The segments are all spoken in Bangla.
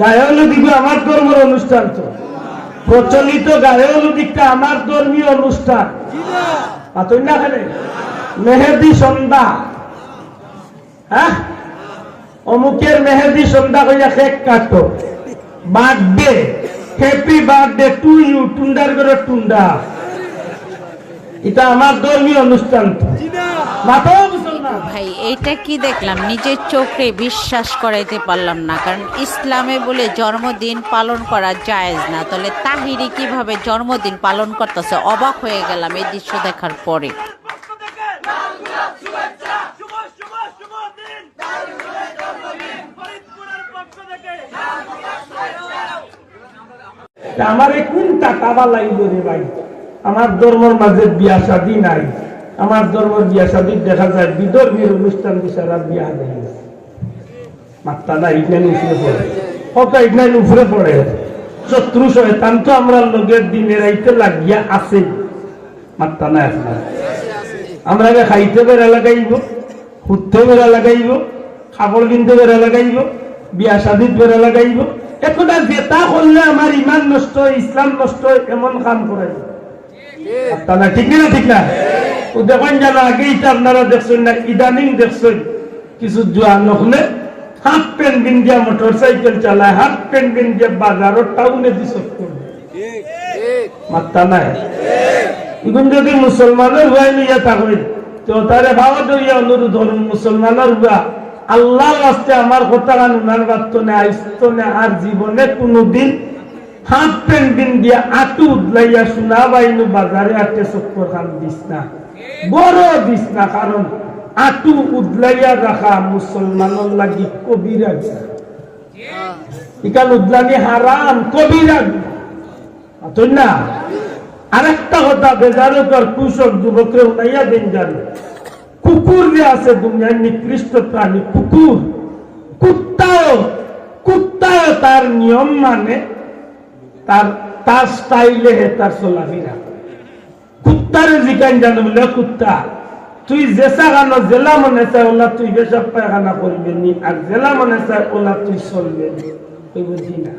গায়ে হলুদ আমার ধর্মের অনুষ্ঠান তো। প্রচলিত গায়ে হলুদিকটা আমার ধর্মীয় অনুষ্ঠান। মেহেদি সন্ধ্যা। হ্যাঁ? অমুকের মেহেদি সন্ধ্যা কইয়া কেক কাটো। Birthday. Happy birthday to you. টুন্ডার করে টুন্ডা। এটা আমার ধর্মীয় অনুষ্ঠান তো। ভাই এটা কি দেখলাম? নিজের চোখে বিশ্বাস করাইতে পারলাম না কারণ ইসলামে বলে জন্মদিন পালন করা জায়েজ না। তাহলে তাহিরি কীভাবে জন্মদিন পালন করতেছে? অবাক হয়ে গেলাম এই দৃশ্য দেখার পরে। আমার কোন টাকা বা লাগবে রে ভাই? আমার ধর্মের মাঝে বিয়া শাদী নাই। আমার ধর্মের বিয়া শাদী দেখা যায়, বিধর্মীর অনুষ্ঠান বিচারা বিয়া মাত্রা না উপরে পড়ে। উপরে পড়ে। শত্রু শয়তান তো আমরা লোকের দিনে রাইতে লাগিয়া আছে মাত্রা না আপনার। আমরা খাইতে বেড়া লাগাইব উঠতে বেড়া লাগাইব, খাবার কিনতে বেড়া লাগাইব, বিয়া শাদিত বেড়া লাগাইব। যেটা করলে আমার ইমান নষ্ট ইসলাম নষ্ট এমন কাম না ঠিক না ঠিক না? ও দেখেন জানা আগে এটা আপনারা দেখছেন না, ইদানিং দেখছেন। কিছু জোয়া নখলে হাফ প্যান্ট বিন্দিয়া মোটর সাইকেল চালায়, হাফ প্যান্ট বিন্দিয়া বাজারও টাউনে দিস মাত্তা নাই। এখন যদি মুসলমানের হয়ে নিয়ে থাকবেন তো তারে ভাবা দইয়া অনুরোধ হল, মুসলমানের হুয়া, আল্লাহ আসতে আমার কথা গান উনার বার্ত নে আইস্ত নে, আর জীবনে কোনোদিন হাত প্যান্ট বিন দিয়া আটু উদলাইয়া শোনা বাইনু বাজারে আটে চক্কর খান দিস না। বড় না, কারণ আটু উদলাইয়া রাখা মুসলমানের লাগি কবিরা উদলানি হারাম কবিরা না? কথা বেজারকর কুকুর যে আছে দুনিয়ার নিকৃষ্ট প্রাণী, কুকুর। কুত্তাও কুত্তাও তার নিয়ম মানে তার তার স্টাইলে তার চলাফেরা। কুত্তারে জিকান জানো বলে, কুত্তা। তুই জেসা গানো, জেলা মনে চাই ওলা তুই বেশা পায়খানা করবে নি, আর জেলা মনে চাই ওলা তুই চলবে তুই বুঝি না।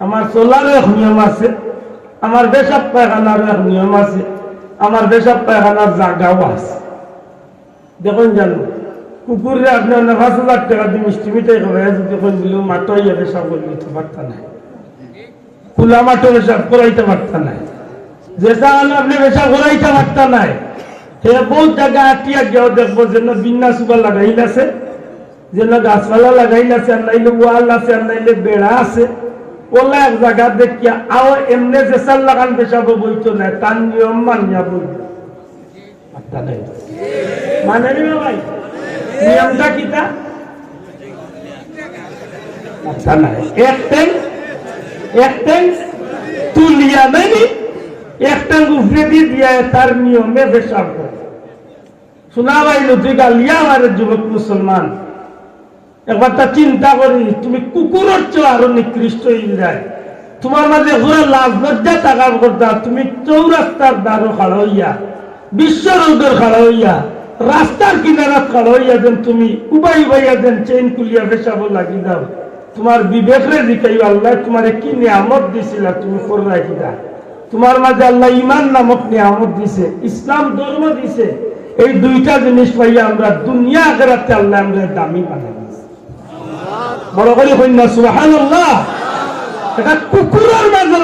আমার চলারও এক নিয়ম আছে আমার বেশাব পায়খানারও এক নিয়ম আছে আমার বেশাব পায়খানার জাগাও আছে। দেখুন জানো কুকুরে আপনার না পাঁচ হাজার টাকা দিয়ে মিষ্টি মিঠাই করে যদি কোন দিলেও মাটো ইয়ে পেশাব দিতে পারতা না খোলা মাটো পেশাব করাইতে পারতা না যে চাল আপনি পেশাব করাইতে পারতা নাই। বহুত জায়গা আটিয়া গিয়েও দেখব উবার লাগাইল আছে যেন গাছপালা লাগাইল আছে বেড়া আছে। ওলা এক জায়গা দেখিয়া, আও এমনি যে না নিয়ম মানিয়া নাই। মানে নি ভাই, নিয়মটা না তুলিয়া নাইনি। এক ট্যাঙ্ক উফরে দিয়ে তার নিয়মে পেশাব করে। শোনা তুই গালিয়া যুবক মুসলমান। একবার তা চিন্তা করি, তুমি কুকুরের আরও নিকৃষ্ট যায় তোমার মাঝে লাজ লজ্জা করতা, তুমি চৌরাস্তার খাড়া হইয়া বিশ্ব খাড়া হইয়া, রাস্তার কিনারা খাড়া হইয়া যেন তুমি উবাই উবাইয়া যেন চেইন কুলিয়া পেশাব লাগি দাও। তোমার বিবেকরে দিকাই আল্লাহ, তোমার কি নিয়ামত দিছিলা তুমি করে রাখি দা তোমার মাঝে আল্লাহ ইমান নামক নিয়ামত দিছে, ইসলাম ধর্ম দিছে, এই দুইটা জিনিস পাইয়া আমরা দুনিয়া আখেরাতে আল্লাহ আমরা দামি বানাই বড় করে কন্যা সুবাহান এটা কুকুরের মাঝে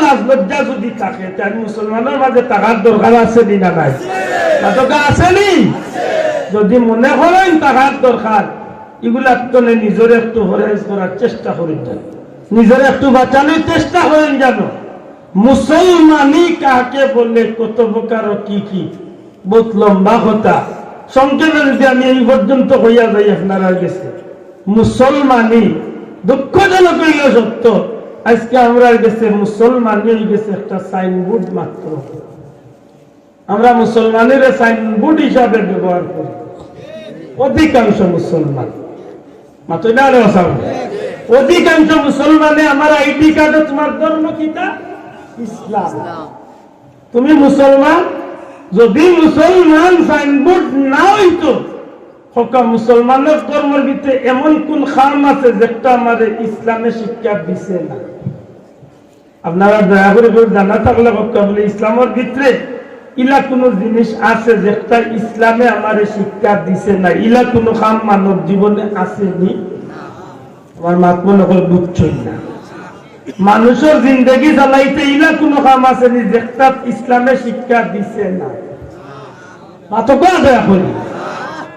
যদি থাকে তাই মুসলমানের মাঝে টাকার দরকার আছে নি নাই? আছে নি যদি মনে করেন টাকার দরকার, এগুলা তো নে নিজের একটু হরেজ করার চেষ্টা করেন নিজের একটু বাঁচানোর চেষ্টা করেন জানো মুসলমানই কাকে বললে কত প্রকার কি কি? বহুত লম্বা কথা। সংক্ষেপে যদি আমি এই পর্যন্ত হইয়া যাই, আপনারা গেছে। মুসলমানই দুঃখজনক হইল সত্য। আজকে আমরা গেছে, মুসলমানই হয়ে গেছে একটা সাইনবোর্ড মাত্র। আমরা মুসলমানের সাইনবোর্ড হিসাবে ব্যবহার করি। অধিকাংশ মুসলমান। মাত্র অধিকাংশ মুসলমানে আমার আইডি কার্ডে তোমার ধর্ম কিতা? ইসলাম। তুমি মুসলমান যদি মুসলমান সাইনবোর্ড না হইতো হকা মুসলমানের ধর্মের ভিতরে এমন কোন খাম আছে যেটা আমাদের ইসলামে শিক্ষা দিছে না? আপনারা দয়া করে কেউ জানা থাকলে হকা বলে ইসলামের ভিতরে ইলা কোনো জিনিস আছে যেটা ইসলামে আমার শিক্ষা দিছে না? ইলা কোনো খাম মানব জীবনে আসেনি? আমার মাত মনে করে বুঝছই না। মানুষের জিন্দগি চালাইতে ইলা কোনো কাম আসেনি যেটা ইসলামে শিক্ষা দিছে না। দয়া করি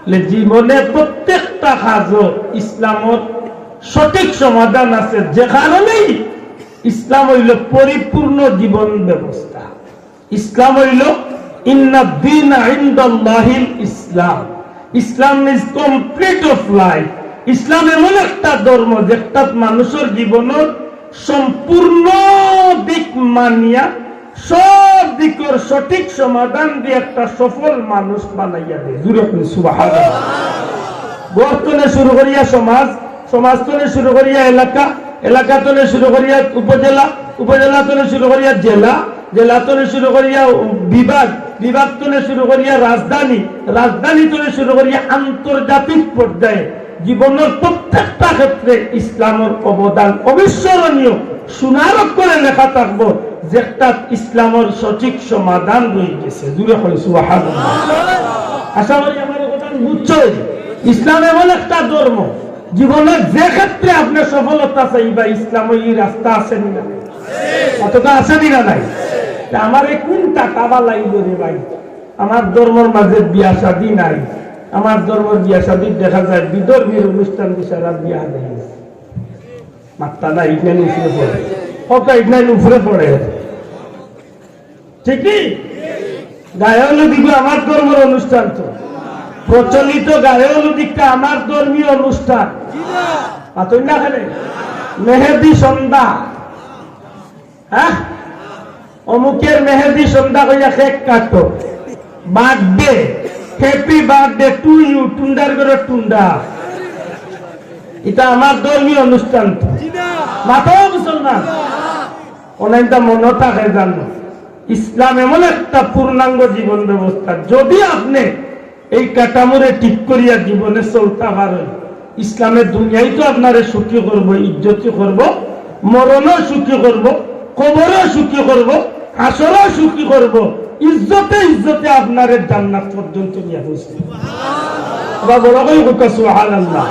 বলে জীবনে প্রত্যেকটা কাজ ইসলামত সঠিক সমাধান আছে, যে কারণেই ইসলাম হইল পরিপূর্ণ জীবন ব্যবস্থা ইসলাম হইল Islam. Islam is complete of life. Islam এমন একটা ধর্ম যেটা মানুষের জীবনের সম্পূর্ণ দিক মানিয়া, সব দিকের সঠিক সমাধান দিয়ে একটা সফল মানুষ বানাইয়া দেয়। জুড়ে শুরু করিয়া সমাজ সমাজ শুরু করিয়া এলাকা এলাকা শুরু করিয়া উপজেলা উপজেলা তলে শুরু করিয়া জেলা জেলা তলে শুরু করিয়া বিভাগ বিভাগ তলে শুরু করিয়া রাজধানী রাজধানী তলে শুরু করিয়া আন্তর্জাতিক পর্যায়ে জীবনের প্রত্যেকটা ক্ষেত্রে ইসলামের অবদান অবিস্মরণীয়। সুনারক করে লেখা থাকব যেটা ইসলামের সঠিক সমাধান রয়ে গেছে। দূরে সুবাহ আশা করি আমার কথা বুঝছই ইসলাম এমন একটা ধর্ম, জীবনের যে ক্ষেত্রে আপনার সফলতা চাইবা ইসলাম এই রাস্তা আছে না অতটা আছে না নাই? আমার এই কোন টাকা বা লাগল রে ভাই? আমার ধর্মের মাঝে বিয়া শাদী নাই। আমার ধর্মের বিয়া শাদী দেখা যায় বিধর্মীর অনুষ্ঠান বিচারা বিয়া নেই মাত্রা না ইগনাইন উপরে পড়ে। হকা ইগনাইন উপরে পড়ে। ঠিকই গায়ে হলো দিকে আমার ধর্মের অনুষ্ঠান তো। প্রচলিত গায়ে হলো দিকটা আমার ধর্মীয় অনুষ্ঠান। পাতই না খেলে মেহেদি সন্ধ্যা। হ্যাঁ? অমুকের মেহেদি সন্ধ্যা কইয়া কেক কাটো। Birthday. Happy birthday to you টুন্ডার করে টুন্ডা এটা আমার ধর্মীয় অনুষ্ঠান মাথাও মুসলমান। অনেকটা মনে থাকে জানো। ইসলাম এমন একটা পূর্ণাঙ্গ জীবন ব্যবস্থা। যদি আপনি এই কাঠামোরে ঠিক করিয়া জীবনে চলতে পারেন ইসলামের দুনিয়ায় তো আপনারে সুখী করব ইজ্জতি করব মরণও সুখী করব কবরও সুখী করব আসরও সুখী করব। ইজ্জতে ইজ্জতে আপনার জান্নাত পর্যন্ত নিয়ে পৌঁছে বড় করে সুবহানাল্লাহ।